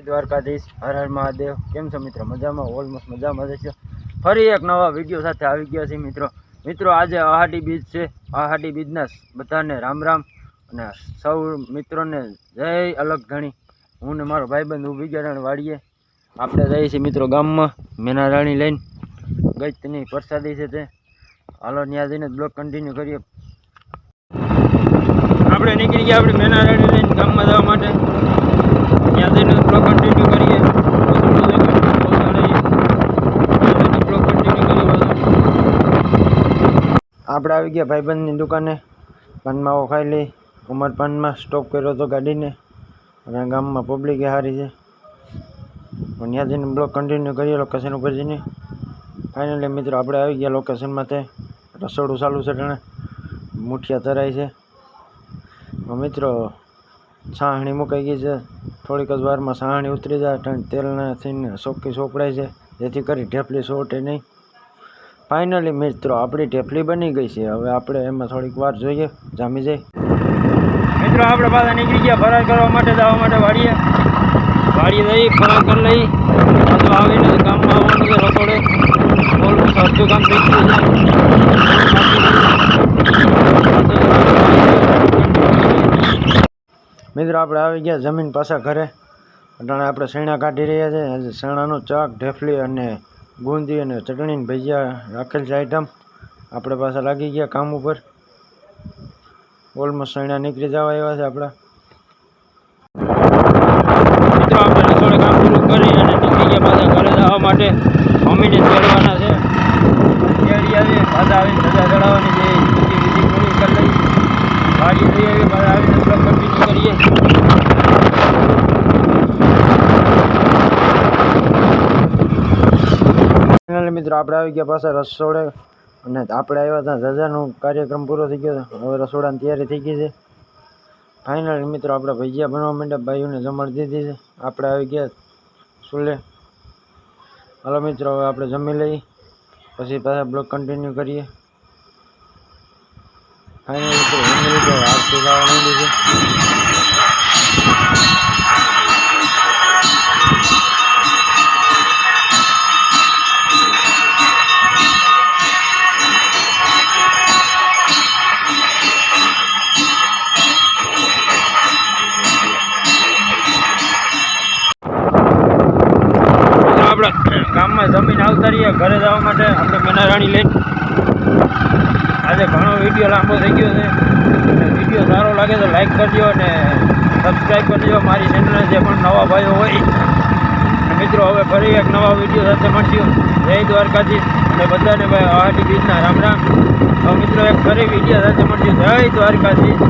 દ્વારકાધીશ, હર હર મહાદેવ. કેમ છો મિત્રો? મજામાં? ઓલમોસ્ટ મજામાં છો ફરી એક નવા વીડિયો સાથે આવી ગયા છે મિત્રો. મિત્રો, આજે અહાટી બીજ છે. અહાટી બીજના બધાને રામ રામ અને સૌ મિત્રોને જય અલગ ઘણી હું ને મારો ભાઈબંધ ઊભી ગયા વાડીએ. આપણે જઈએ છીએ મિત્રો ગામમાં, મેના રાણી લઈને. ગઈ તેની પ્રસાદી છે તે. હાલો, ત્યાં જઈને બ્લોક કન્ટિન્યુ કરીએ. આપણે નીકળી ગયા આપણે મેના રાણી લઈને ગામમાં જવા માટે. આપણે આવી ગયા ભાઈબંધની દુકાને. પાનમાં ખાઈ લઈ. ઉમર પાનમાં સ્ટોપ કર્યો હતો ગાડીને. અને ગામમાં પબ્લિક હારી છે. પણ ત્યાં જઈને બ્લોક કન્ટિન્યુ કરીએ લોકેશન ઉપર જઈને. ફાઇનલી મિત્રો આપણે આવી ગયા લોકેશનમાં તે. રસોડું ચાલુ છે ટાણે. મુઠિયા તરાય છે. મિત્રો છાહણી મુકાઈ ગઈ છે. થોડીક જ વારમાં છાહણી ઉતરી જાય ઠંડ તેલના થઈને ચોખ્ખી ચોપડાય છે. જેથી કરી ઢેફલી સોટે નહીં. ફાઇનલી મિત્રો, આપણી ઢેફલી બની ગઈ છે. હવે આપણે એમાં થોડીક વાર જોઈએ. જામી જાય. મિત્રો, આપણે પાછા નીકળી ગયા. ફરાર કરવા માટે, જવા માટે વાડીએ. વાડીએ જઈ ફરાર કરી લઈ પાછું આવીને ગામમાં આવવાનું છે રસોડે ઓલમોસ્ટ અડધું કામ થઈ ગયું છે મિત્રો, આપણે આવી ગયા જમીન પાછા ઘરે. અટાણે આપણે શેણા કાઢી રહ્યા છે. આજે શેણાનું ચાક, ઢેફલી અને ગુંદી અને ચટણી ને ભજીયા રાખેલ છે આઈટમ આપણે પાછા લાગી ગયા કામ ઉપર. ઓલમોસ્ટ શેણા નીકળી જવા એવા છે આપણા મિત્રો આપણે રસોડે કામ પૂરું કરી અને નીકળી ગયા પાછા ઘરે જવા માટે મમ્મીને તેડવાના છે તેડી આવી પાછા આવીને રજા ચડાવવાની છે બીજી બીજી પૂરી કરી લઈ ગાડી લઈ આવી પાછા આવીને બ્લોક કન્ટિન્યુ કરીએ ફાઇનલી મિત્રો આપણે આવી ગયા પાછા રસોડે અને આપણે આવ્યા હતા રજાનો કાર્યક્રમ પૂરો થઈ ગયો હતો હવે રસોડાની તૈયારી થઈ ગઈ છે. ફાઇનલી મિત્રો, આપણે ભજીયા બનવા માંડ્યા. ભાઈઓને જમાડી દીધી છે. આપણે આવી ગયા સુલે હાલો, મિત્રો, હવે આપણે જમી લઈએ. પછી પાછા બ્લોક કન્ટિન્યુ કરીએ. ફાઇનલી મિત્રો ગામમાં જમીન આવતા રહીએ ઘરે જવા માટે આપણે મેનારાણી લઈને આજે ઘણો વીડિયો લાંબો થઈ ગયો છે. વીડિયો સારો લાગે તો લાઈક કરજો અને સબસ્ક્રાઈબ કરજો. મારી ચેનલને જે પણ નવા ભાઈઓ હોય મિત્રો, હવે ફરી એક નવા વીડિયો સાથે મળશું. જય દ્વારકાધીશ. અને બધાને ભાઈ આહાટી બીજના રામ રામ. મિત્રો, એક ફરી વીડિયો સાથે મળશું. જય દ્વારકાધીશ.